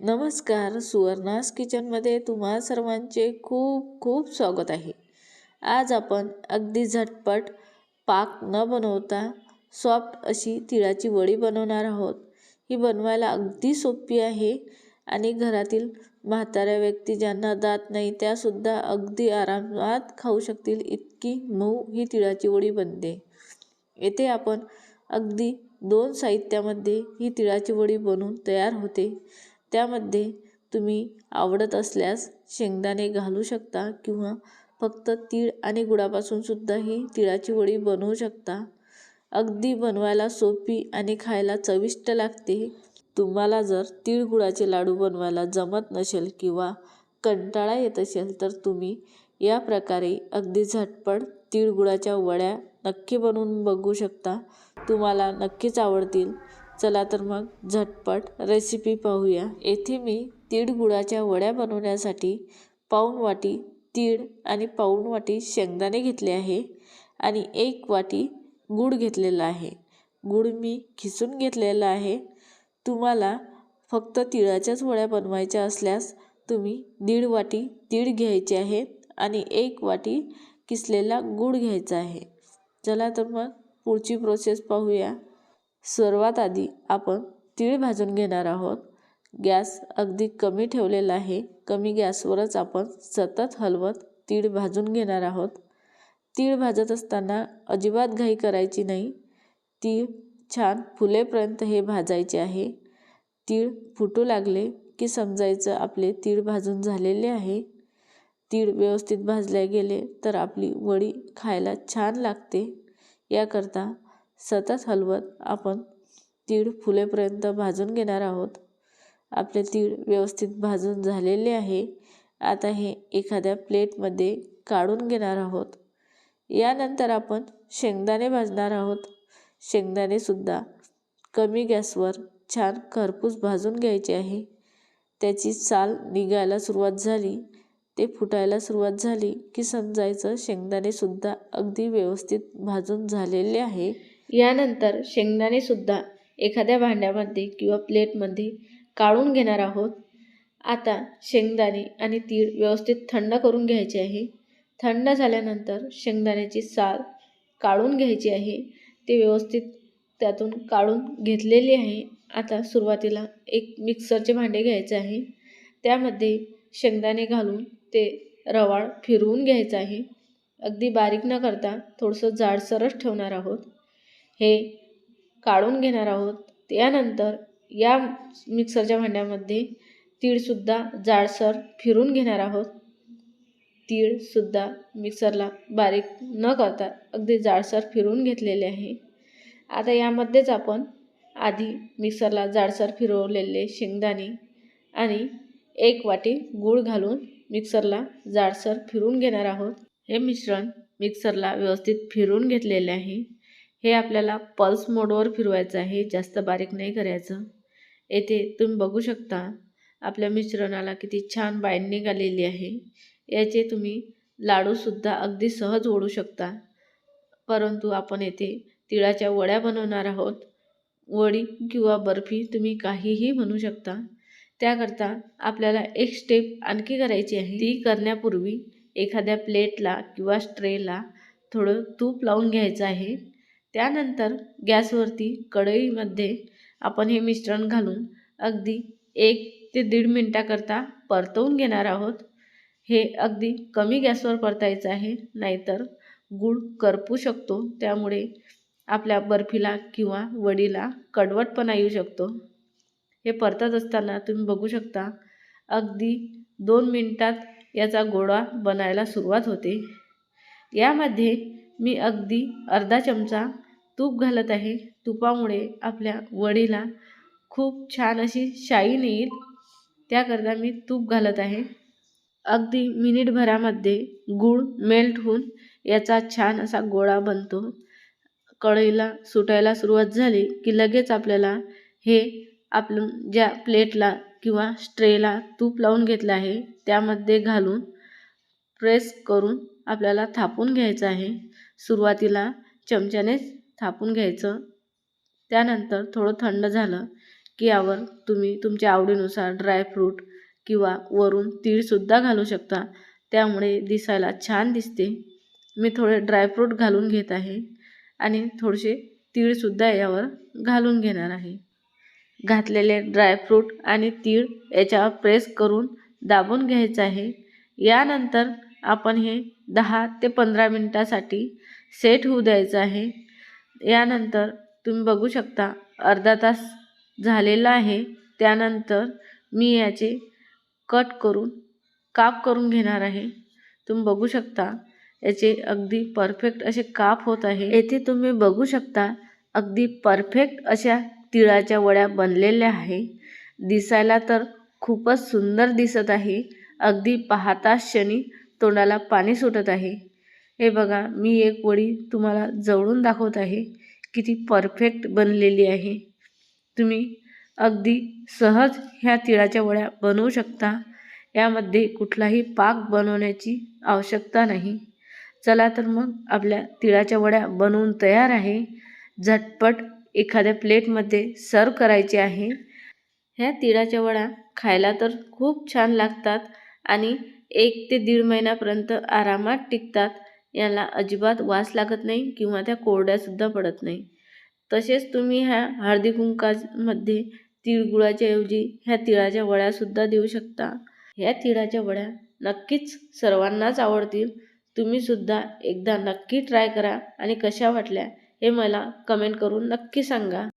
नमस्कार सुवर्णास किचनमध्ये तुम्हा सर्वांचे खूप खूप स्वागत आहे. आज आपण अगदी झटपट पाक न बनवता सॉफ्ट अशी तिळाची वडी बनवणार आहोत. ही बनवायला अगदी सोपी आहे आणि घरातील म्हाताऱ्या व्यक्ती ज्यांना दात नाही त्यासुद्धा अगदी आरामात खाऊ शकतील इतकी मऊ ही तिळाची वडी बनते. येथे आपण अगदी दोन साहित्यामध्ये ही तिळाची वडी बनवून तयार होते. त्यामध्ये तुम्ही आवडत असल्यास शेंगदाणे घालू शकता किंवा फक्त तीळ आणि गुळापासून सुद्धा ही तिळाची वडी बनवू शकता. अगदी बनवायला सोपी आणि खायला चविष्ट लागते. तुम्हाला जर तीळ गुळाचे लाडू बनवायला जमत नसेल किंवा कंटाळा येत असेल तर तुम्ही या प्रकारे अगदी झटपट तिळगुळाच्या वड्या नक्की बनवून बघू शकता. तुम्हाला नक्कीच आवडतील. चला तर मग झटपट रेसिपी पाहूया. येथे मी तीळ गुळाच्या वड्या बनवण्यासाठी पाऊण वाटी तीळ आणि पाऊण वाटी शेंगदाणे घेतले आहे आणि एक वाटी गूळ घेतलेला आहे. गूळ मी खिसून घेतलेला आहे. तुम्हाला फक्त तिळाच्याच वड्या बनवायच्या असल्यास तुम्ही दीड वाटी तीळ घ्यायचे आहेत आणि एक वाटी किसलेला गूळ घ्यायचा आहे. चला तर मग पुढची प्रोसेस पाहूया. सर्वात आधी आपण तीळ भाजून घेणार आहोत. गॅस अगदी कमी ठेवलेला आहे. कमी गॅसवरच आपण सतत हलवत तीळ भाजून घेणार आहोत. तीळ भाजत असताना अजिबात घाई करायची नाही. तीळ छान फुलेपर्यंत हे भाजायचे आहे. तीळ फुटू लागले की समजायचं आपले तीळ भाजून झालेले आहे. तीळ व्यवस्थित भाजले गेले तर आपली वडी खायला छान लागते. याकरता सतत हलवत आपण तीळ फुलेपर्यंत भाजून घेणार आहोत. आपले तीळ व्यवस्थित भाजून झालेले आहे. आता हे एखाद्या प्लेटमध्ये काढून घेणार आहोत. यानंतर आपण शेंगदाणे भाजणार आहोत. शेंगदाणेसुद्धा कमी गॅसवर छान खरपूस भाजून घ्यायचे आहे. त्याची साल निघायला सुरुवात झाली. ते फुटायला सुरुवात झाली की समजायचं शेंगदाणेसुद्धा अगदी व्यवस्थित भाजून झालेले आहे. यानंतर शेंगदाणेसुद्धा एखाद्या भांड्यामध्ये किंवा प्लेटमध्ये काढून घेणार आहोत. आता शेंगदाणे आणि तीळ व्यवस्थित थंड करून घ्यायचे आहे. थंड झाल्यानंतर शेंगदाण्याची साल काढून घ्यायची आहे. ते व्यवस्थित त्यातून काढून घेतलेली आहे. आता सुरुवातीला एक मिक्सरचे भांडे घ्यायचे आहे. त्यामध्ये शेंगदाणे घालून ते रवाळ फिरवून घ्यायचं आहे. अगदी बारीक न करता थोडंसं जाडसरच ठेवणार आहोत. हे काढून घेणार आहोत. त्यानंतर या मिक्सरच्या भांड्यामध्ये तीळसुद्धा जाडसर फिरून घेणार आहोत. तीळसुद्धा मिक्सरला बारीक न करता अगदी जाडसर फिरवून घेतलेले आहे. आता यामध्येच आपण आधी मिक्सरला जाडसर फिरवलेले शेंगदाणे आणि एक वाटी गूळ घालून मिक्सरला जाडसर फिरून घेणार आहोत. हे मिश्रण मिक्सरला व्यवस्थित फिरून घेतलेले आहे. हे आपल्याला पल्स मोडवर फिरवायचं आहे जास्त बारीक नाही करायचं. येथे तुम्ही बघू शकता आपल्या मिश्रणाला किती छान बाइंडिंग आलेली आहे. याचे तुम्ही लाडूसुद्धा अगदी सहज ओढू शकता. परंतु आपण येथे तिळाच्या वड्या बनवणार आहोत. वडी किंवा बर्फी तुम्ही काहीही म्हणू शकता. त्याकरता आपल्याला एक स्टेप आणखी करायची आहे. ती करण्यापूर्वी एखाद्या प्लेटला किंवा स्ट्रेला थोडं तूप लावून घ्यायचं आहे. त्यानंतर गॅसवरती कढईमध्ये आपण हे मिश्रण घालून अगदी एक ते दीड मिनटाकरता परतवून घेणार आहोत. हे अगदी कमी गॅसवर परतायचं आहे नाहीतर गूळ करपू शकतो. त्यामुळे आपल्या बर्फीला किंवा वडीला कडवटपणा येऊ शकतो. हे परतत असताना तुम्ही बघू शकता अगदी दोन मिनटात याचा गोळा बनायला सुरुवात होते. यामध्ये मी अगदी अर्धा चमचा तूप घालत आहे. तुपामुळे आपल्या वडीला खूप छान अशी शाईन येईल. त्याकरता मी तूप घालत आहे. अगदी मिनिटभरामध्ये गूळ मेल्ट होऊन याचा छान असा गोळा बनतो. कढईला सुटायला सुरुवात झाली की लगेच आपल्याला हे आपण ज्या प्लेटला किंवा स्ट्रेला तूप लावून घेतलं आहे त्यामध्ये घालून प्रेस करून आपल्याला थापून घ्यायचं आहे. सुरुवातीला चमच्यानेच थापून घ्यायचं. त्यानंतर थोडं थंड झालं की यावर तुम्ही तुमच्या आवडीनुसार ड्रायफ्रूट किंवा वरून तीळसुद्धा घालू शकता. त्यामुळे दिसायला छान दिसते. मी थोडे ड्रायफ्रूट घालून घेत आहे आणि थोडेसे तीळसुद्धा यावर घालून घेणार आहे. घातलेले ड्रायफ्रूट आणि तीळ याच्यावर प्रेस करून दाबून घ्यायचं आहे. यानंतर आपण हे दहा ते पंधरा मिनटासाठी सेट होऊ द्यायचं आहे. यानंतर तुम्ही बघू शकता अर्धा तास झालेला आहे. त्यानंतर मी याचे कट करून काप करून घेणार आहे. तुम्ही बघू शकता याचे अगदी परफेक्ट असे काप होत आहे. येथे तुम्ही बघू शकता अगदी परफेक्ट अशा तिळाच्या वड्या बनलेल्या आहे. दिसायला तर खूपच सुंदर दिसत आहे. अगदी पाहता क्षणी तोंडाला पाणी सुटत आहे. हे बघा मी एक वडी तुम्हाला जवळून दाखवत आहे. किती परफेक्ट बनलेली आहे. तुम्ही अगदी सहज ह्या तिळाच्या वड्या बनवू शकता. यामध्ये कुठलाही पाक बनवण्याची आवश्यकता नाही. चला तर मग आपल्या तिळाच्या वड्या बनवून तयार आहे. झटपट एखाद्या प्लेटमध्ये सर्व करायचे आहे. ह्या तिळाच्या वड्या खायला तर खूप छान लागतात. आणि एक ते दीड महिन्यापर्यंत आरामात टिकतात. याला अजिबात वास लागत नाही किंवा त्या कोरड्यासुद्धा पडत नाही. तसेच तुम्ही ह्या हळदी कुंकामध्ये तिळगुळाच्या ऐवजी ह्या तिळाच्या वड्यासुद्धा देऊ शकता. ह्या तिळाच्या वड्या नक्कीच सर्वांनाच आवडतील. तुम्हीसुद्धा एकदा नक्की ट्राय करा आणि कशा वाटल्या हे मला कमेंट करून नक्की सांगा.